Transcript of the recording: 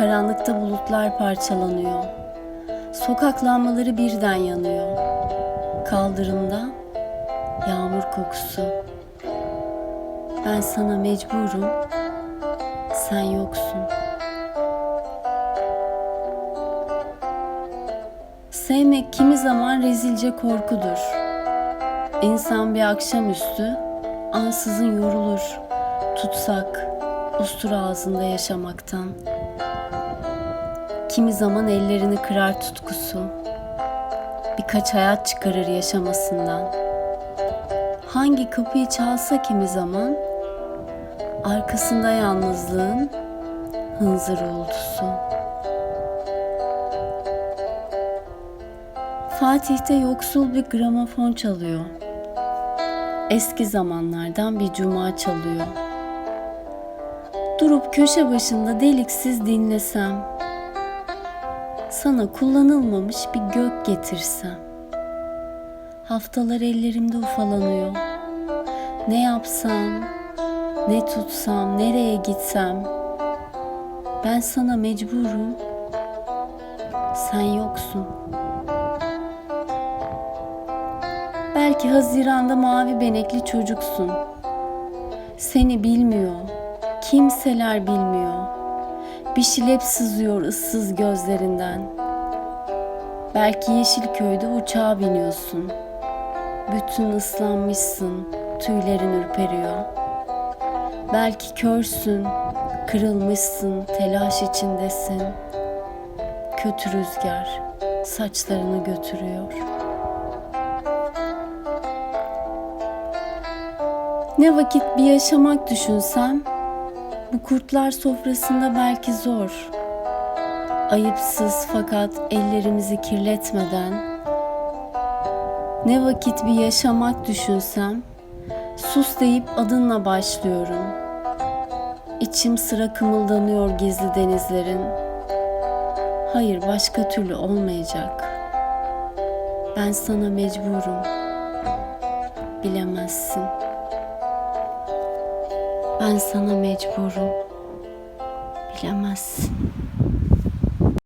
Karanlıkta bulutlar parçalanıyor. Sokak lambaları birden yanıyor. Kaldırımda yağmur kokusu. Ben sana mecburum. Sen yoksun. Sevmek kimi zaman rezilce korkudur. İnsan bir akşamüstü ansızın yorulur. Tutsak, ustura ağzında yaşamaktan. Kimi zaman ellerini kırar tutkusu. Birkaç hayat çıkarır yaşamasından. Hangi kapıyı çalsa kimi zaman arkasında yalnızlığın hınzır uğultusu. Fatih'te yoksul bir gramofon çalıyor. Eski zamanlardan bir cuma çalıyor. Durup köşe başında deliksiz dinlesem. Sana kullanılmamış bir gök getirsem. Haftalar ellerimde ufalanıyor. Ne yapsam, ne tutsam, nereye gitsem. Ben sana mecburum. Sen yoksun. Belki Haziran'da mavi benekli çocuksun. Seni bilmiyor, kimseler bilmiyor. Bir şilep sızıyor ıssız gözlerinden. Belki Yeşilköy'de uçağa biniyorsun. Bütün ıslanmışsın, tüylerin ürperiyor. Belki körsün, kırılmışsın, telaş içindesin. Kötü rüzgar saçlarını götürüyor. Ne vakit bir yaşamak düşünsem, bu kurtlar sofrasında belki zor. Ayıpsız fakat ellerimizi kirletmeden, ne vakit bir yaşamak düşünsem, sus deyip adınla başlıyorum. İçim sıra kımıldanıyor gizli denizlerin. Hayır başka türlü olmayacak. Ben sana mecburum. Bilemezsin. Ben sana mecburum. Bilemezsin.